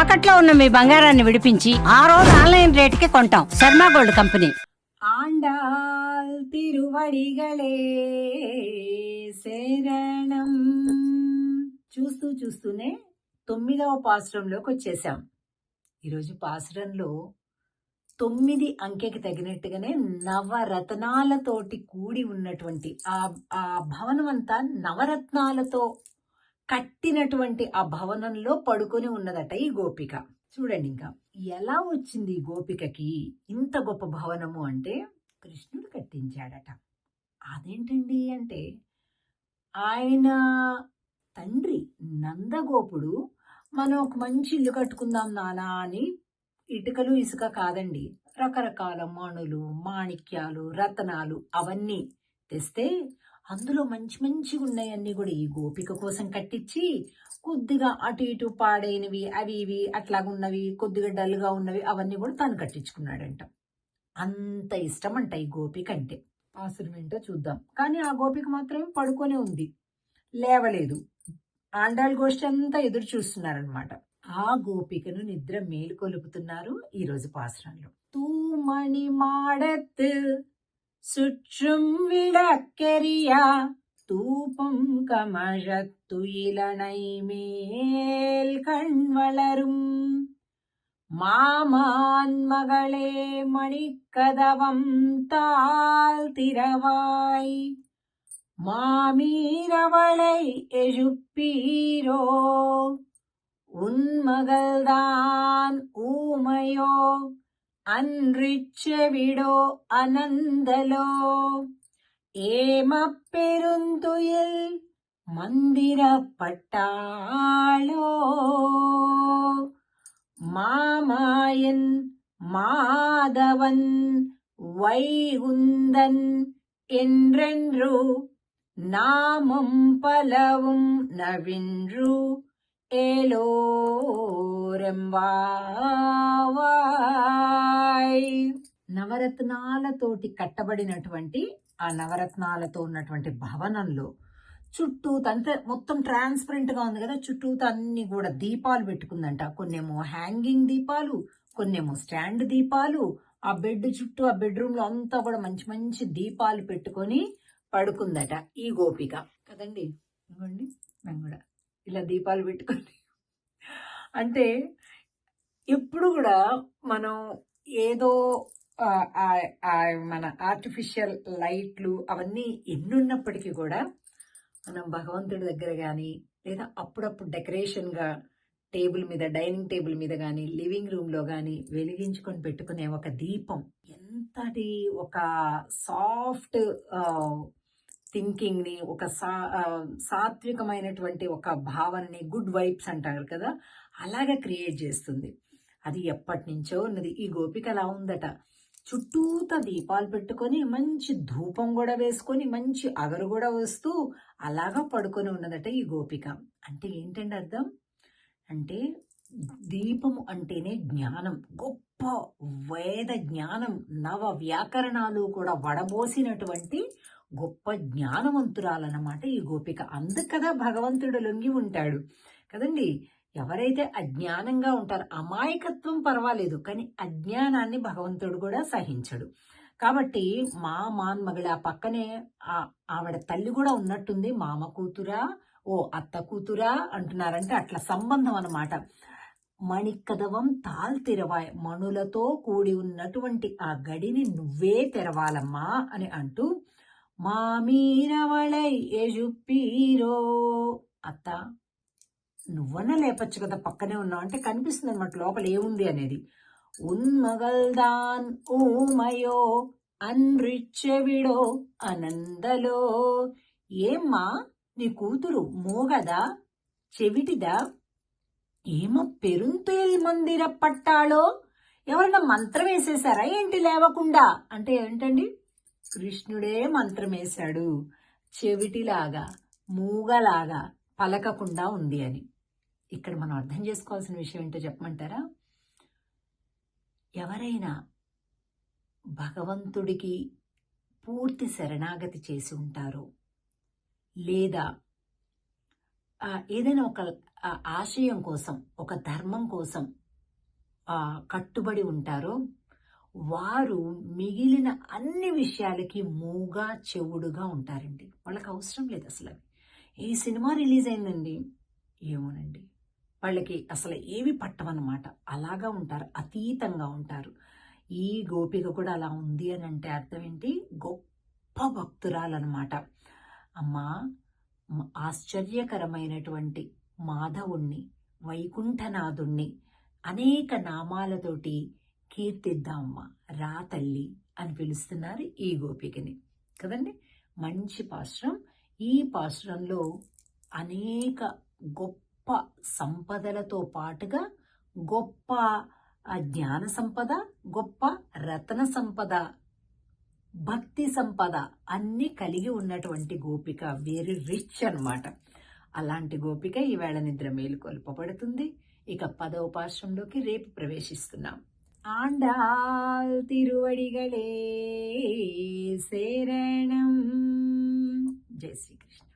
తాకట్లో ఉన్న మీ బంగారాన్ని విడిపించి ఆ రోజు ఆన్లైన్ రేటుకి కొంటాం శర్మ గోల్డ్ కంపెనీ ஆண்டாள் తిరువడిగలే శరణం చూస్తూ చూస్తూనే తొమ్మిదవ పాసురంలోకి వచ్చేసాం ఈరోజు పాసురంలో తొమ్మిది అంకెకి తగినట్టుగానే నవరత్నాలతోటి కూడి ఉన్నటువంటి ఆ ఆ భవనం అంతా నవరత్నాలతో కట్టినటువంటి ఆ భవనంలో పడుకొని ఉన్నదట ఈ గోపిక. చూడండి ఇంకా ఎలా వచ్చింది ఈ గోపికకి ఇంత గొప్ప భవనము అంటే కృష్ణుడు కట్టించాడట. అదేంటండి అంటే ఆయన తండ్రి నందగోపుడు మనం ఒక మంచి ఇల్లు కట్టుకుందాం నానా అని ఇటుకలు ఇసుక కాదండి రకరకాల మణులు మాణిక్యాలు రతనాలు అవన్నీ తెస్తే అందులో మంచి మంచిగా ఉన్నాయన్నీ కూడా ఈ గోపిక కోసం కట్టించి కొద్దిగా అటు ఇటు పాడైనవి అవి ఇవి అట్లాగున్నవి కొద్దిగా డల్గా ఉన్నవి అవన్నీ కూడా తను కట్టించుకున్నాడంట. అంత ఇష్టం అంట ఈ గోపిక అంటే. అవసరం ఏంటో చూద్దాం. కానీ ఆ గోపిక మాత్రం పడుకొనే ఉంది. లేవలేదు. ఆండాల్ గోష్ఠి అంతా ఎదురు చూస్తున్నారనమాట ఆ గోపికను నిద్ర మేలుకొలుపుతున్నారు ఈరోజు రోజు పాసురంలో తూమణి మాడత్ சுற்றும் விளக்கெரியா தூபம் கமழத்துயிலனை மேல் கண் வளரும். மாமான் மகளே மணிக்கதவம் தாழ் திரவாய் மாமீரவளை எழுப்பீரோ உன் மகள்தான் ஊமையோ. அன்றிச்செவிடோ அனந்தலோ. ஏமப்பெருந்துயில் மந்திரப்பட்டாளோ. மாமாயன் மாதவன் வைகுந்தன் என்றென்று நாமம் பலவும் நவின்று ఏలోరెంబాయ్ నవరత్నాలతోటి కట్టబడినటువంటి ఆ నవరత్నాలతో ఉన్నటువంటి భవనంలో చుట్టూ అంటే మొత్తం ట్రాన్స్పరెంట్గా ఉంది కదా చుట్టూ అన్ని కూడా దీపాలు పెట్టుకుందంట. కొన్నేమో హ్యాంగింగ్ దీపాలు కొన్నేమో స్టాండ్ దీపాలు ఆ బెడ్ చుట్టూ ఆ బెడ్రూమ్లో అంతా కూడా మంచి మంచి దీపాలు పెట్టుకొని పడుకుందట ఈ గోపిక. కదండి ఇవ్వండి మేము కూడా. ఇలా దీపాలు పెట్టుకొని. అంటే ఎప్పుడు కూడా మనం ఏదో ఆ, మన ఆర్టిఫిషియల్ లైట్లు అవన్నీ ఎన్నున్నప్పటికీ కూడా మనం భగవంతుడి దగ్గర కానీ లేదా అప్పుడప్పుడు డెకరేషన్గా టేబుల్ మీద డైనింగ్ టేబుల్ మీద కానీ లివింగ్ రూమ్లో కానీ వెలిగించుకొని పెట్టుకునే ఒక దీపం. ఎంతటి ఒక సాఫ్ట్ థింకింగ్ని ఒక సా సాత్వికమైనటువంటి ఒక భావనని గుడ్ వైబ్స్ అంటారు కదా అలాగా క్రియేట్ చేస్తుంది. అది ఎప్పటి నుంచో ఉన్నది. ఈ గోపిక అలా ఉందట. చుట్టూత దీపాలు పెట్టుకొని మంచి ధూపం కూడా వేసుకొని మంచి అగరు కూడా వస్తూ అలాగా పడుకొని ఉన్నదట ఈ గోపిక. అంటే ఏంటండి అర్థం? అంటే దీపము అంటేనే జ్ఞానం. గొప్ప వేద జ్ఞానం. నవ వ్యాకరణాలు కూడా వడబోసినటువంటి గొప్ప జ్ఞానవంతురాలన్నమాట ఈ గోపిక. అందుకదా భగవంతుడు లొంగి ఉంటాడు. కదండి? ఎవరైతే అజ్ఞానంగా ఉంటారో అమాయకత్వం పర్వాలేదు కానీ అజ్ఞానాన్ని భగవంతుడు కూడా సహించడు. కాబట్టి మా మాన్మగళ ఆ పక్కనే ఆవిడ తల్లి కూడా ఉన్నట్టుంది. మామ కూతురా ఓ అత్త కూతురా అంటున్నారంటే అట్లా సంబంధం అన్నమాట. మణికదవం తాల్ తెరవాయ్ మణులతో కూడి ఉన్నటువంటి ఆ గడిని నువ్వే తెరవాలమ్మా అని అంటూ మామీరవళై ఎజుప్పీరో. అత్త నువ్వన్నా లేపచ్చు కదా పక్కనే ఉన్నావు. అంటే కనిపిస్తుంది అనమాట లోపల ఏముంది అనేది. ఉన్మగల్దాన్ ఊమయో అన్రిచ్చెవిడో అనందలో. ఏమ్మా నీ కూతురు మోగదా చెవిటిదా? ఏమో పెరుంతేల్ మందిర పట్టాలో. ఎవరన్నా మంత్రం వేసేసారా ఏంటి లేవకుండా? అంటే ఏంటండి? కృష్ణుడే మంత్రం వేశాడు చెవిటిలాగా మూగలాగా పలకకుండా ఉంది అని. ఇక్కడ మనం అర్థం చేసుకోవాల్సిన విషయం ఏంటో చెప్పమంటారా? ఎవరైనా భగవంతుడికి పూర్తి శరణాగతి చేసి ఉంటారో లేదా ఏదైనా ఒక ఆశయం కోసం ఒక ధర్మం కోసం కట్టుబడి ఉంటారో వారు మిగిలిన అన్ని విషయాలకి మూగా చెవుడుగా ఉంటారండి. వాళ్ళకి అవసరం లేదు అసలు అవి. ఈ సినిమా రిలీజ్ అయిందండి. ఏమోనండి. వాళ్ళకి అసలు ఏవి పట్టవన్నమాట. అలాగా ఉంటారు అతీతంగా ఉంటారు. ఈ గోపిక కూడా అలా ఉంది అని అంటే అర్థం ఏంటి? గొప్ప భక్తురాలన్నమాట. అమ్మా ఆశ్చర్యకరమైనటువంటి మాధవుణ్ణి వైకుంఠనాథుణ్ణి అనేక నామాలతోటి కీర్తిద్దామ్మ రా తల్లి అని పిలుస్తున్నారు ఈ గోపికని. కదండి? మంచి పాశ్రం. ఈ పాశ్రంలో అనేక గొప్ప సంపదలతో పాటుగా గొప్ప జ్ఞాన సంపద గొప్ప రత్న సంపద భక్తి సంపద అన్ని కలిగి ఉన్నటువంటి గోపిక. వెరీ రిచ్ అనమాట అలాంటి గోపిక ఈవేళ నిద్ర మేలుకొల్పబడుతుంది ఇక పదవ పాశ్రంలోకి రేపు ప్రవేశిస్తున్నాం. ఆండాల్ తిరువడిగళే శరణం జై శ్రీకృష్ణ